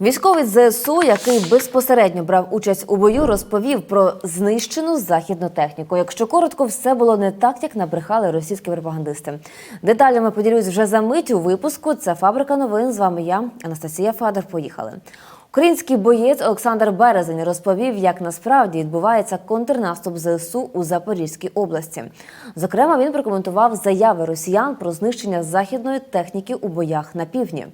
Військовий ЗСУ, який безпосередньо брав участь у бою, розповів про знищену західну техніку. Якщо коротко, все було не так, як набрехали російські пропагандисти. Деталями поділюсь вже за мить у випуску. Це фабрика новин. З вами я, Анастасія Фадор. Поїхали. Український боєць Олександр Березень розповів, як насправді відбувається контрнаступ ЗСУ у Запорізькій області. Зокрема, він прокоментував заяви росіян про знищення західної техніки у боях на півдні.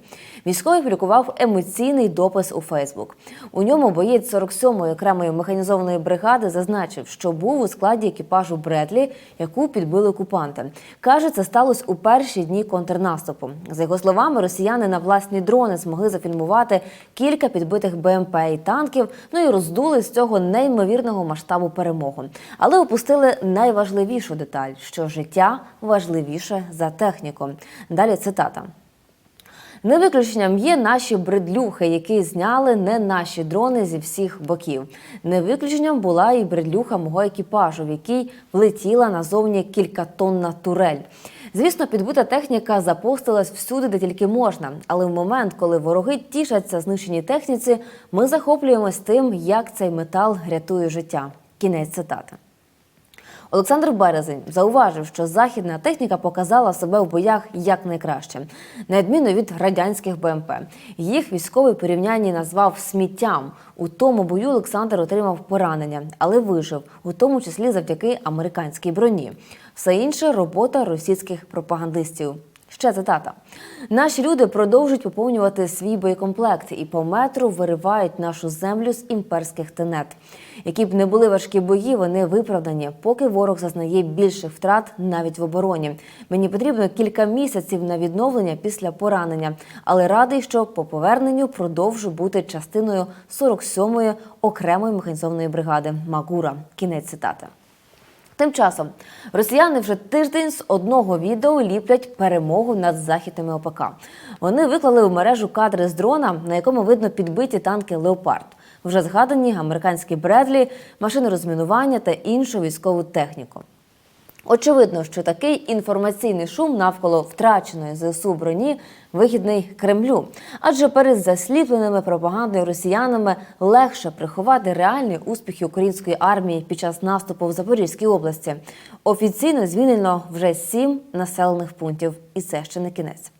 Військовий публікував емоційний допис у Фейсбук. У ньому боєць 47-ї окремої механізованої бригади зазначив, що був у складі екіпажу Бредлі, яку підбили окупанти. Каже, це сталося у перші дні контрнаступу. За його словами, росіяни на власні дрони змогли зафільмувати кілька підбитих БМП і танків. Ну і роздули з цього неймовірного масштабу перемогу. Але опустили найважливішу деталь, що життя важливіше за техніку. Далі цитата. Не виключенням є наші бредлюхи, які зняли не наші дрони зі всіх боків. Не виключенням була і бредлюха мого екіпажу, в якій влетіла назовні кількатонна турель. Звісно, підбита техніка запостилась всюди, де тільки можна. Але в момент, коли вороги тішаться знищеній техніці, ми захоплюємось тим, як цей метал рятує життя. Кінець цитати. Олександр Березень зауважив, що західна техніка показала себе в боях як найкраще, на відміну від радянських БМП. Їх військовий порівнянні назвав сміттям. У тому бою Олександр отримав поранення, але вижив, у тому числі завдяки американській броні. Все інше робота російських пропагандистів. Ще цитата: наші люди продовжують поповнювати свій боєкомплект і по метру виривають нашу землю з імперських тенет. Які б не були важкі бої, вони виправдані, поки ворог зазнає більших втрат навіть в обороні. Мені потрібно кілька місяців на відновлення після поранення, але радий, що по поверненню продовжу бути частиною 47-ї окремої механізованої бригади Магура. Кінець цитати. Тим часом росіяни вже тиждень з одного відео ліплять перемогу над західними ОПК. Вони виклали у мережу кадри з дрона, на якому видно підбиті танки Леопард. Вже згадані американські Бредлі, машини розмінування та іншу військову техніку. Очевидно, що такий інформаційний шум навколо втраченої ЗСУ броні вигідний Кремлю, адже перед засліпленими пропагандою росіянами легше приховати реальні успіхи української армії під час наступу в Запорізькій області. Офіційно звільнено вже сім населених пунктів, і це ще не кінець.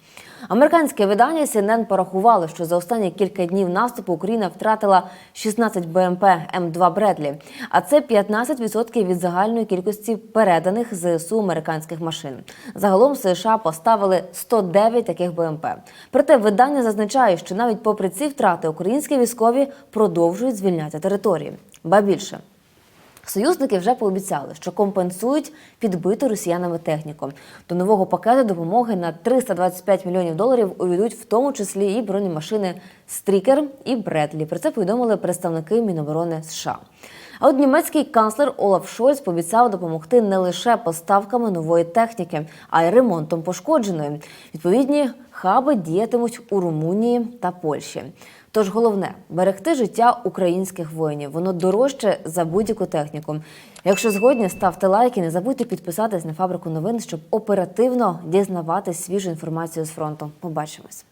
Американське видання CNN порахувало, що за останні кілька днів наступу Україна втратила 16 БМП М2 Бредлі, а це 15% від загальної кількості переданих ЗСУ американських машин. Загалом США поставили 109 таких БМП. Проте видання зазначає, що навіть попри ці втрати українські військові продовжують звільняти території. Ба більше. Союзники вже пообіцяли, що компенсують підбиту росіянами техніку. До нового пакету допомоги на 325 мільйонів доларів увійдуть в тому числі і бронемашини Стрікер і Бредлі. Про це повідомили представники Міноборони США. А от німецький канцлер Олаф Шольц пообіцяв допомогти не лише поставками нової техніки, а й ремонтом пошкодженої. Відповідні хаби діятимуть у Румунії та Польщі. Тож головне берегти життя українських воїнів. Воно дорожче за будь-яку техніку. Якщо згодні, ставте лайки, не забудьте підписатись на фабрику новин, щоб оперативно дізнавати свіжу інформацію з фронту. Побачимось.